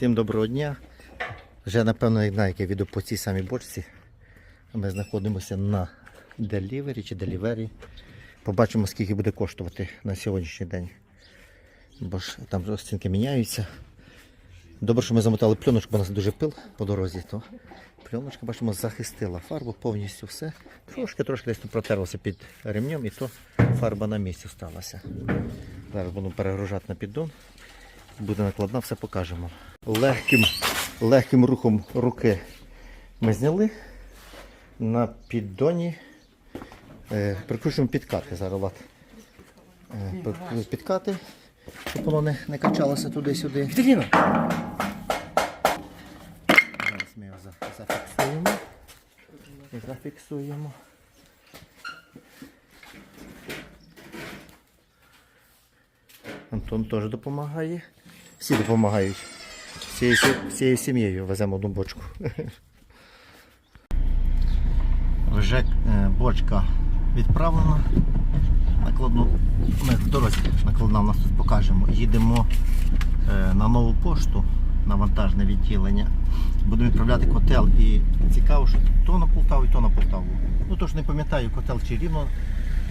Всім доброго дня. Вже напевно як знаєте, відео по цій самій бочці. Ми знаходимося на делівері чи делівері. Побачимо, скільки буде коштувати на сьогоднішній день. Бо ж там розцінки міняються. Добре, що ми замотали пленочку, бо у нас дуже пил по дорозі. То пленочка, бачимо, захистила фарбу повністю все. Трошки, трошки десь тут протерлося під ремнем і то фарба на місці сталася. Зараз буду перегружати на піддон. Буде накладна, все покажемо. Легким, легким рухом руки ми зняли. На піддоні е, прикручуємо підкати зараз. Лад. Е, підкати, щоб воно не, не качалося туди-сюди. Віталіна! Зараз ми його зафіксуємо. Зафіксуємо. Антон теж допомагає. Всі допомагають. Всією, всією сім'єю веземо одну бочку. Вже е, бочка відправлена. Накладну. Ми в дорозі накладна у нас тут покажемо. Їдемо е, на нову пошту на вантажне відділення. Будемо відправляти котел і цікаво, що то на Полтаву, і то на Полтаву. Ну тож не пам'ятаю, котел чи рівно,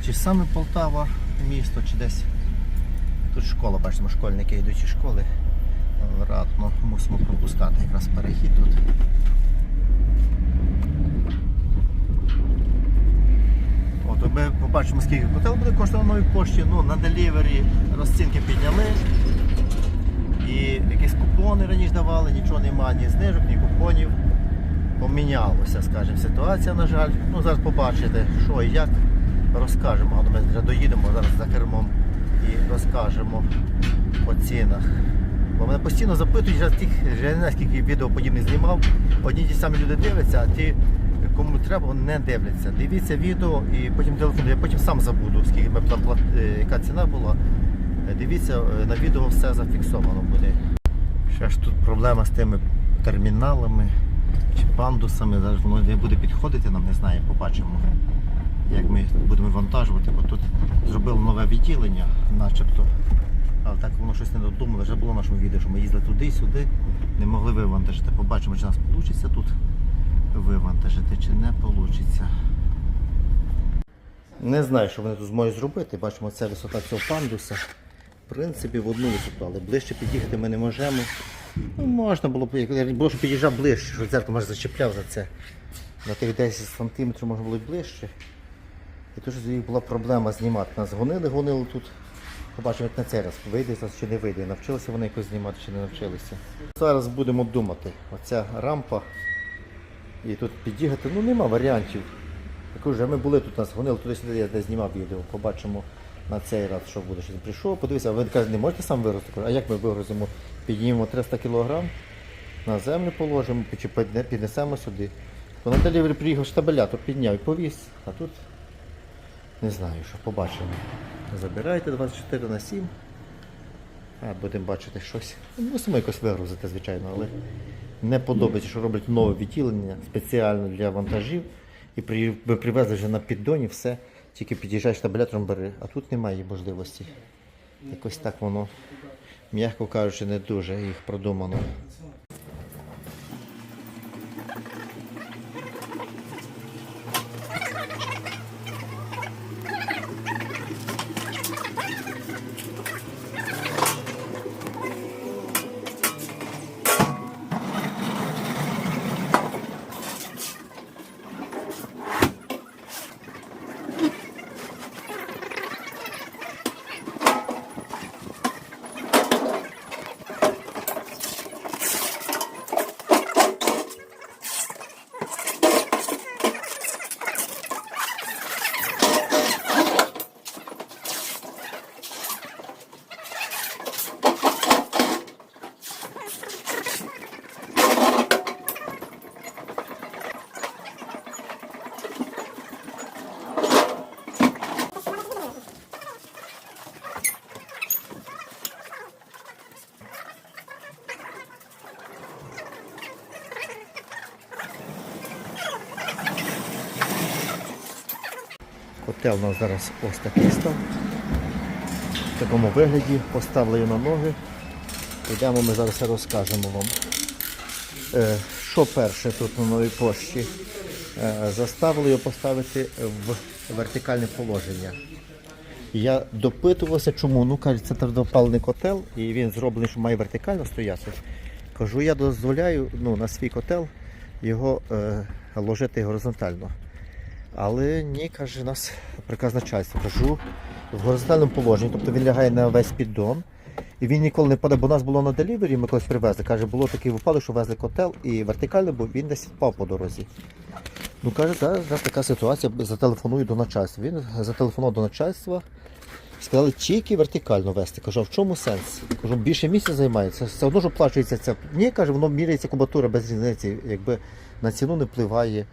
чи саме Полтава місто, чи десь. Тут школа, бачимо, школьники йдуть із школи. Радно мусимо пропускати якраз перехід тут. От, ми побачимо, скільки котел буде коштувати новій пошті. Ну, на делівері розцінки підняли. І якісь купони раніше давали, нічого немає, ні знижок, ні купонів. Помінялося, скажімо, ситуація, на жаль. Ну, зараз побачите, що і як. Розкажемо. Ми вже доїдемо зараз за кермом і розкажемо по цінах. Бо мене постійно запитують, вже, тих, я не скільки відео подібних знімав. Одні ті самі люди дивляться, а ті, кому треба, вони не дивляться. Дивіться відео і потім телефонуйте. Я потім сам забуду, скільки ми плат, е, яка ціна була. Е, Дивіться, е, на відео все зафіксовано буде. Ще ж тут проблема з тими терміналами чи пандусами. Воно не буде підходити, нам не знаю, побачимо, як ми будемо вантажувати, бо тут зробили нове відділення, начебто. Але так воно щось не додумали. Вже було в нашому відео, що ми їздили туди-сюди, не могли вивантажити. Побачимо, чи нас вийде тут вивантажити, чи не вийде. Не знаю, що вони тут зможуть зробити. Бачимо, це висота цього пандуса. В принципі, в одну висоту, але ближче під'їхати ми не можемо. Ну, можна було б, як було, що під'їжджав ближче, що дзеркало може зачепляв за це. На тих 10 см можна було й ближче. І тут ж була проблема знімати. Нас гонили, гонили тут. Побачимо, як на цей раз вийде чи не вийде. Навчилися вони якось знімати чи не навчилися. Зараз будемо думати. Оця рампа. І тут під'їхати, ну нема варіантів. Вже ми були тут, нас гонили туди-сюди, я десь знімав відео. Побачимо на цей раз, що буде. Щось прийшов, подивився, а ви кажете, не можете сам вирости? А як ми вигрузимо? Піднімемо 300 кг, на землю положимо, піднесемо сюди. То на делівері приїхав штабелятор, підняв і повіз, а тут не знаю, що побачимо. Забирайте 24 на 7. А, будемо бачити щось. Мусимо якось вигрузити, звичайно, але не подобається, що роблять нове відділення спеціально для вантажів. І при, привезли вже на піддоні все, тільки під'їжджаєш табулятором бери, а тут немає можливості. Якось так воно, м'яко кажучи, не дуже їх продумано. Котел у нас зараз ось такий став. В такому вигляді поставили на ноги. Йдемо, ми зараз розкажемо вам. Е, що перше тут на новій пошті? Е, заставили його поставити в вертикальне положення. Я допитувався, чому. Ну, кажуть, це твердопалений котел, і він зроблений, що має вертикально стояти. Кажу, я дозволяю ну, на свій котел його е, ложити горизонтально. Але ні, каже нас приказ начальства. Кажу, в горизонтальному положенні, тобто він лягає на весь піддон. І він ніколи не падає, бо у нас було на делівері, ми колись привезли. Каже, було такий випадок, що везли котел і вертикально, бо він десь впав по дорозі. Ну каже, зараз така ситуація, зателефоную до начальства. Він зателефонував до начальства. Сказали, тільки вертикально вести. Кажу, а в чому сенс? Кажу, більше місця займає. Це все одно ж оплачується це. Ні, каже, воно міряється кубатура без різниці, якби на ціну не впливає.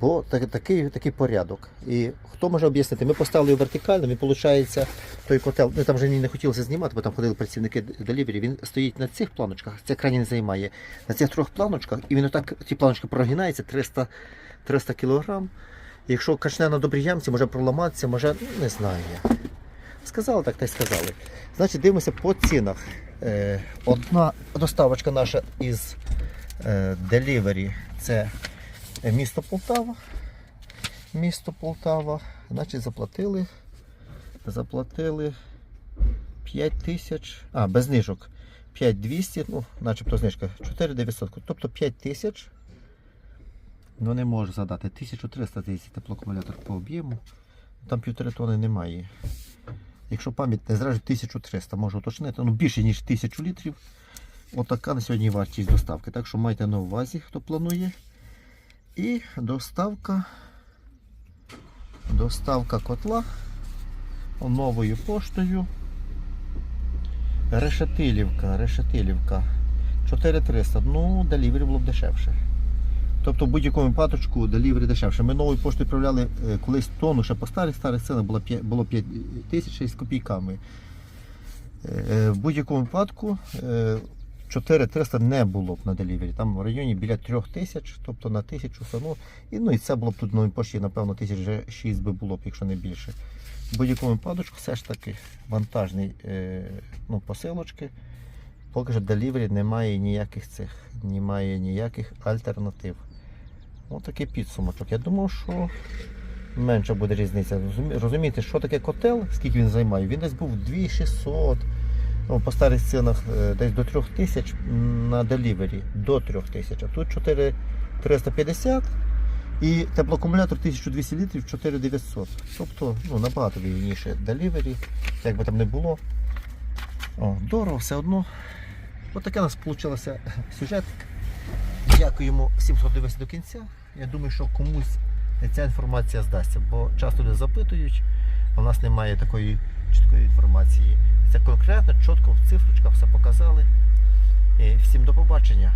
Бо такий, такий порядок. І хто може об'яснити? Ми поставили його вертикально, він виходить, той котел, ну там вже не хотілося знімати, бо там ходили працівники делівері. Він стоїть на цих планочках, це крайні не займає. На цих трьох планочках, і він отак, ті планочки прогинаються 300, 300 кілограм. Якщо качне на добрій ямці, може проламатися, може, ну, не знаю. Сказали так, та й сказали. Значить, дивимося по цінах. Е, одна доставочка наша із е, Delivery це місто Полтава. Місто Полтава. Значить, заплатили. Заплатили 5 тисяч. А, без знижок. 5200, ну, начебто знижка. 4900. Тобто 5 тисяч. Ну не можу задати. 1300 здається, теплоакумулятор по об'єму. Там півтори тони немає. Якщо пам'ять не зраджу 1300, можу уточнити. Ну більше ніж 1000 літрів. Отака на сьогодні вартість доставки. Так що майте на увазі, хто планує. І доставка. Доставка котла новою поштою. Решетилівка, решетилівка. 4300. Ну, делівері було б дешевше. Тобто в будь-якому випадку делівері дешевше. Ми новою поштою відправляли е, колись тонну, ще по старих старих цінах було 5, було 5 тисяч з копійками. Е, В будь-якому випадку е, 4300 не було б на делівері. Там в районі біля 3000, тобто на 1000 ну, і, ну і це було б тут новій пошті, напевно, 1006 би було б, якщо не більше. В будь-якому випадку все ж таки вантажний е, ну, посилочки. Поки що делівері немає ніяких цих, немає ніяких альтернатив. Ось такий підсумочок. Я думав, що менша буде різниця. Розумієте, що таке котел, скільки він займає? Він десь був 2600. Ну, по старих цінах е, десь до 3000 на делівері. До 3000. А тут 4350 і теплоакумулятор 1200 літрів 4900. Тобто ну, набагато вільніше делівері, як би там не було. О, дорого все одно. Ось таке у нас вийшло сюжет. Дякуємо всім, хто дивився до кінця. Я думаю, що комусь ця інформація здасться, бо часто люди запитують, а в нас немає такої чіткої інформації. Це конкретно, чітко в цифрочках все показали. І Всім до побачення.